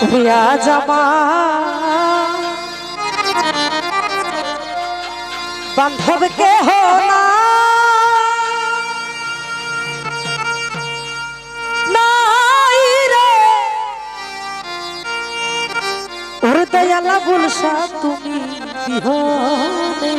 আজ আমার বান্ধব কেহ না। দয়ালা গুলশা তুমি বিহনে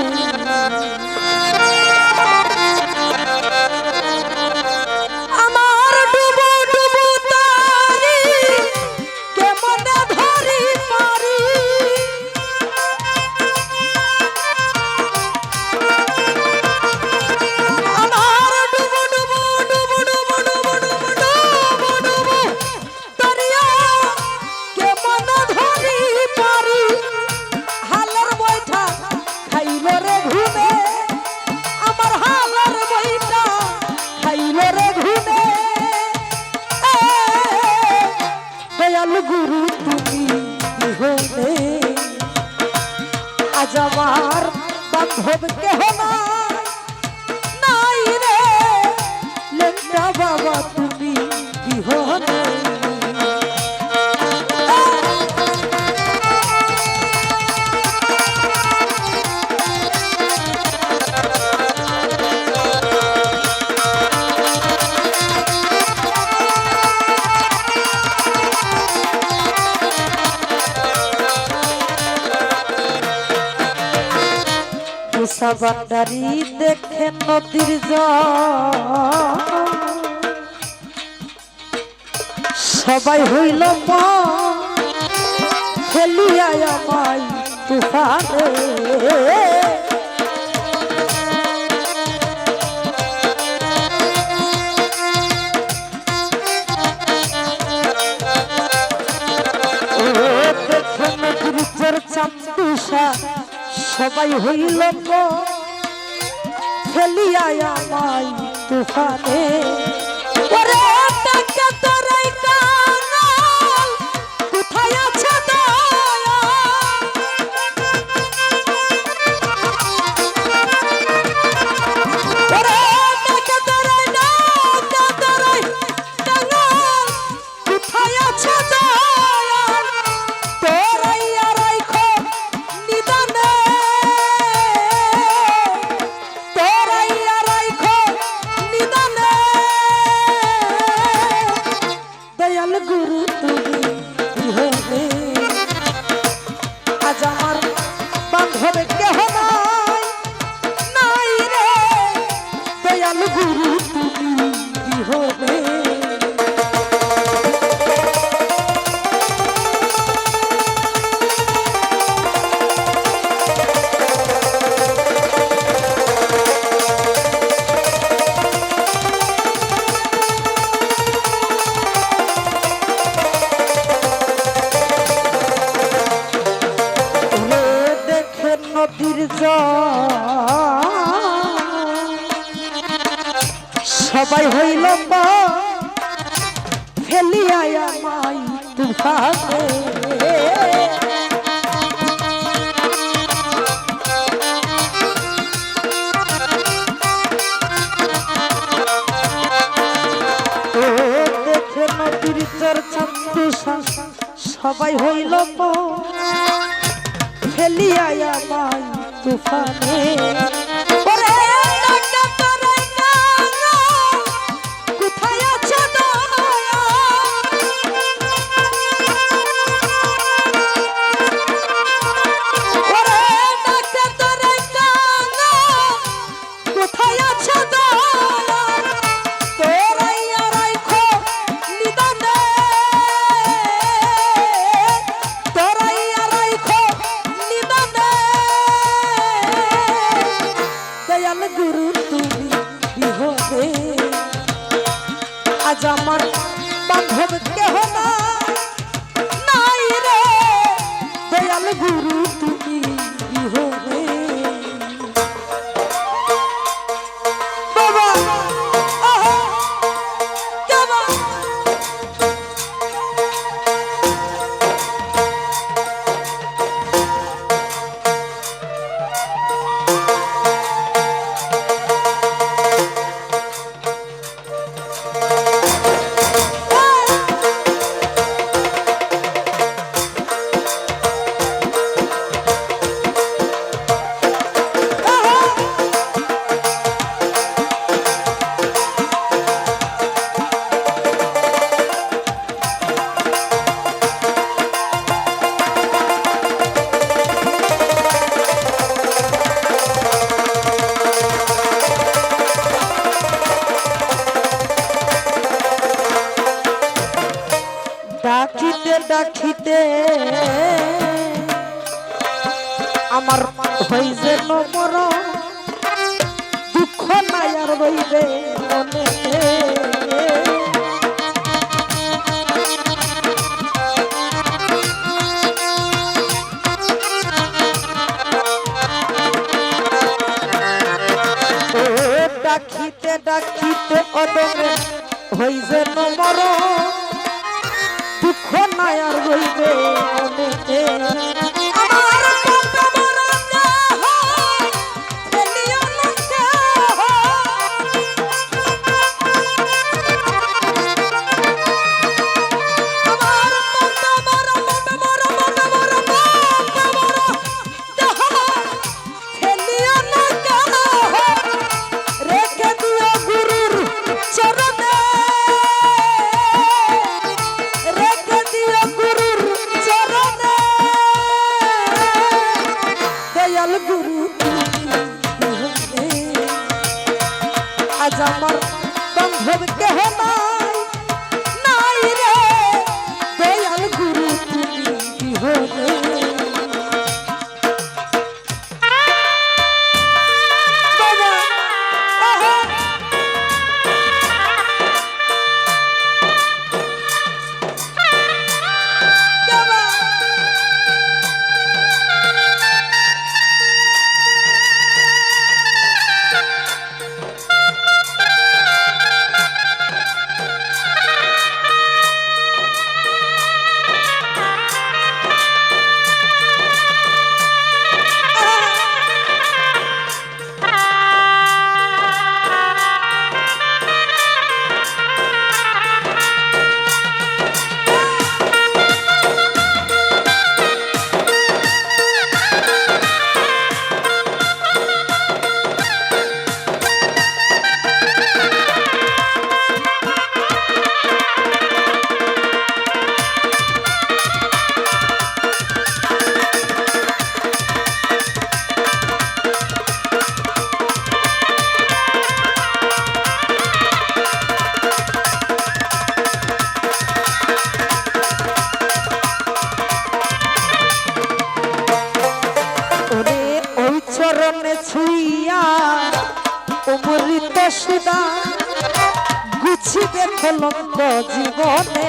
हमार बंधुब के हमार नाई रे बाबा तुम्हें की हो ना। আশা ভান্ডারি দেখে নদীর সবাই হইল ফেলিয়া আমায় তুফানে। সবাই হইল ফেলিয়া আমায় তুফানে। ওরে সবাই হইল ফেলিয়া মাই তুফাতে সবাই হইল ফেলিয়া মাই তুফানে। রাখিতে আমার হই যে নমর দুঃখ নাই আর রইবে মনে। সুদা গুছিবে কলঙ্ক জীবনে।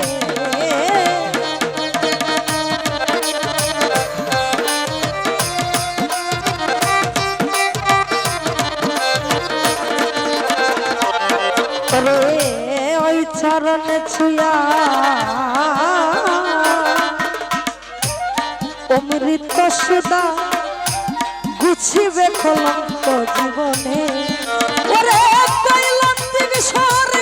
ওই চরণে ছুয়া। অমৃত সুদা গুছিবে কলঙ্ক জীবনে। ওরে Sorry.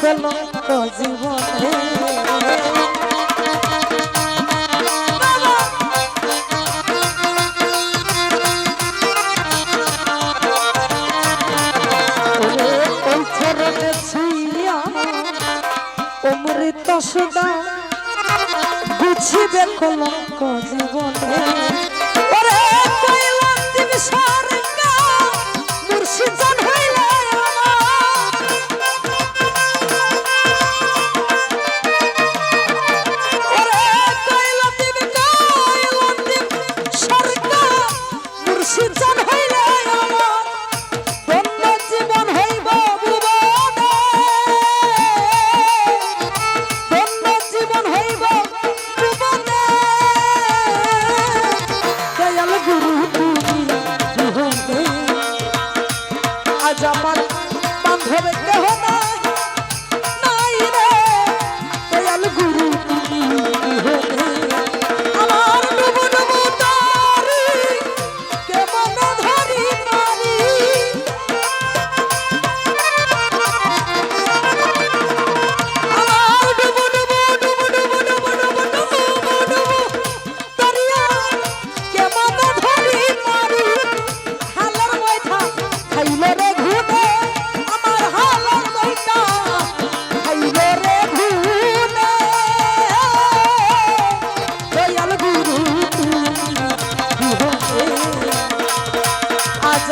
খেলো জীবনে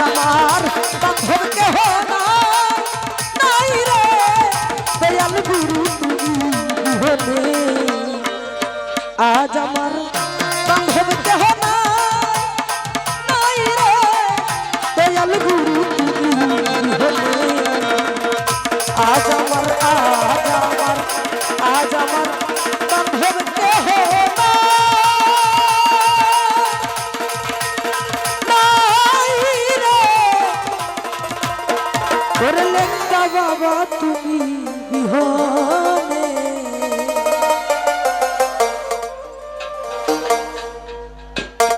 আমার বান্ধব কেহ না, নাই রে, দয়াল গুরু তুমি হলে আজ আমার বান্ধব কেহ না, নাই রে, দয়াল গুরু তুমি হলে আজ আমার আজ আমার আজ আমার